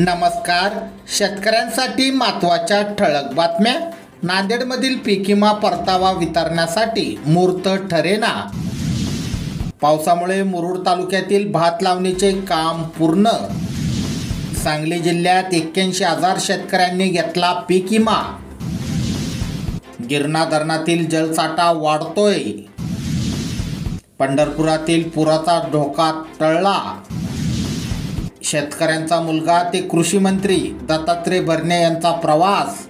नमस्कार. शेतकऱ्यांसाठी महत्त्वाच्या ठळक बातम्या. नांदेडमधील पिकिमा परतावा वितरण्यासाठी मूर्त ठरेना. पावसामुळे मुरुड तालुक्यातील भात लावणीचे काम पूर्ण. सांगली जिल्ह्यात एक्क्याऐंशी हजार शेतकऱ्यांनी घेतला पीक विमा गिरणा धरणातील जलसाठा वाढतोय. पंढरपुरातील पुराचा धोका टळला. शेतकऱ्यांचा मुलगा ते कृषी मंत्री दत्तात्रय भरणे यांचा प्रवास.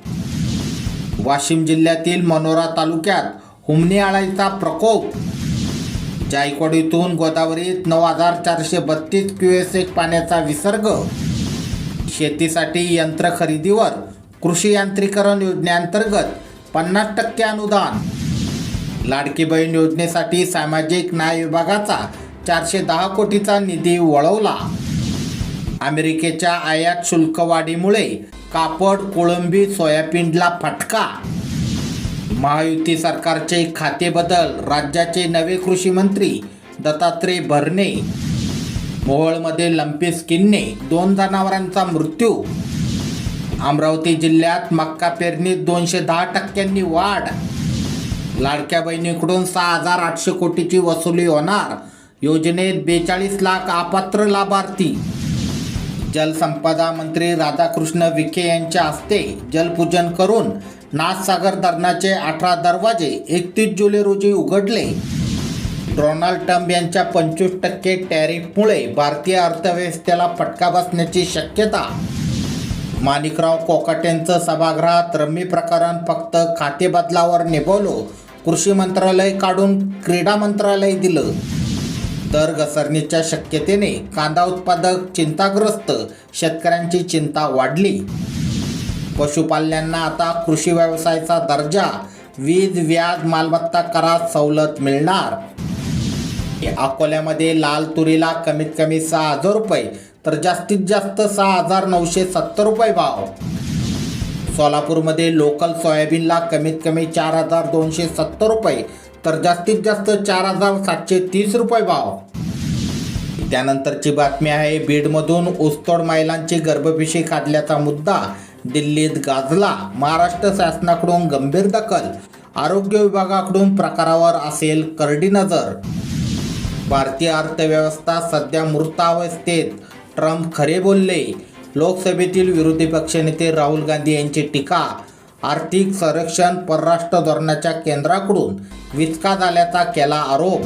वाशिम जिल्ह्यातील मनोरा तालुक्यात हुमणी आळाईचा प्रकोप. जायकवाडीतून गोदावरीत नऊ हजार चारशे बत्तीस क्युएसएक पाण्याचा विसर्ग. शेतीसाठी यंत्र खरेदीवर कृषी यांत्रिकरण योजनेअंतर्गत पन्नास टक्के अनुदान. लाडकी बहीण योजनेसाठी सामाजिक न्याय विभागाचा चारशे दहा कोटीचा निधी वळवला. अमेरिकेच्या आयात शुल्क वाढीमुळे कापड कोळंबी सोयाबीनला फटका. महायुती सरकारचे खाते बदल राज्याचे नवे कृषी मंत्री दत्तात्रय भरणे. मोहोळमध्ये लंपी स्किनने दोन जनावरांचा मृत्यू. अमरावती जिल्ह्यात मक्का पेरणीत दोनशे दहा टक्क्यांनी वाढ. लाडक्या बहिणीकडून सहा हजार आठशे कोटीची वसुली होणार. योजनेत बेचाळीस लाख अपात्र लाभार्थी. जलसंपदा मंत्री राधाकृष्ण विखे यांच्या हस्ते जलपूजन करून नाथसागर धरणाचे अठरा दरवाजे एकतीस जुलै रोजी उघडले. डोनाल्ड ट्रम्प यांच्या पंचवीस टक्के टॅरिफमुळे भारतीय अर्थव्यवस्थेला फटका बसण्याची शक्यता. माणिकराव कोकाटेंचं सभागृहात रम्मी प्रकरण फक्त खातेबदलावर निभवलो. कृषी मंत्रालय काढून क्रीडा मंत्रालय दिलं. दर घसरणीच्या शक्यतेने कांदा उत्पादक चिंताग्रस्त शेतकऱ्यांची चिंता वाढली. पशुपाल्यांना आता कृषी व्यवसायाचा दर्जा वीज व्याज मालमत्ता करात सवलत मिळणार. अकोल्यामध्ये लाल तुरीला कमीत कमी सहा हजार रुपये तर जास्तीत जास्त सहा हजार नऊशे सत्तर रुपये भाव. सोलापूरमध्ये लोकल सोयाबीनला कमीत कमी चार हजार दोनशे सत्तर रुपये तर जास्तीत जास्त चार हजार सातशे तीस रुपये भाव. त्यानंतरची बातमी आहे बीडमधून ऊसतोड महिलांची गर्भपिशी काढल्याचा मुद्दा दिल्लीत गाजला. महाराष्ट्र शासनाकडून गंभीर दखल आरोग्य विभागाकडून प्रकारावर असेल करडी नजर. भारतीय अर्थव्यवस्था सध्या मृतावस्थेत ट्रम्प खरे बोलले. लोकसभेतील विरोधी पक्षनेते राहुल गांधी यांची टीका आर्थिक संरक्षण परराष्ट्र धोरणाच्या केंद्राकडून विचका झाल्याचा केला आरोप.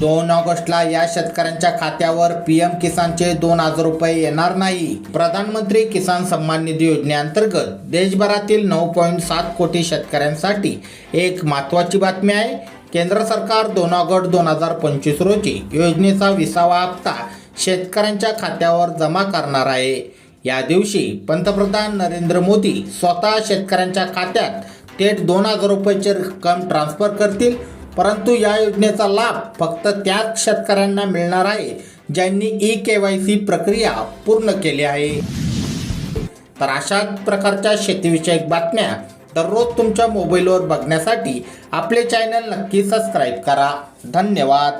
दोन ऑगस्टला या शेतकऱ्यांच्या खात्यावर पी एम किसानचे दोन हजार रुपये येणार नाही. प्रधानमंत्री किसान सन्मान निधी योजनेअंतर्गत देशभरातील नऊ पॉईंट सात कोटी शेतकऱ्यांसाठी एक महत्त्वाची बातमी आहे. केंद्र सरकार दोन ऑगस्ट दोन हजार पंचवीस रोजी योजनेचा विसावा हप्ता शेतकऱ्यांच्या खात्यावर जमा करणार आहे. या दिवशी पंतप्रधान नरेंद्र मोदी स्वतः शेतकऱ्यांच्या खात्यात थेट दोन हजार रुपयाची रक्कम ट्रान्स्फर करतील. परंतु या योजनेचा लाभ फक्त त्याच शेतकऱ्यांना मिळणार आहे ज्यांनी ई के वाय सी प्रक्रिया पूर्ण केली आहे. तर अशाच प्रकारच्या शेतीविषयक बातम्या दररोज तुमच्या मोबाईलवर बघण्यासाठी आपले चॅनल नक्की सबस्क्राईब करा. धन्यवाद.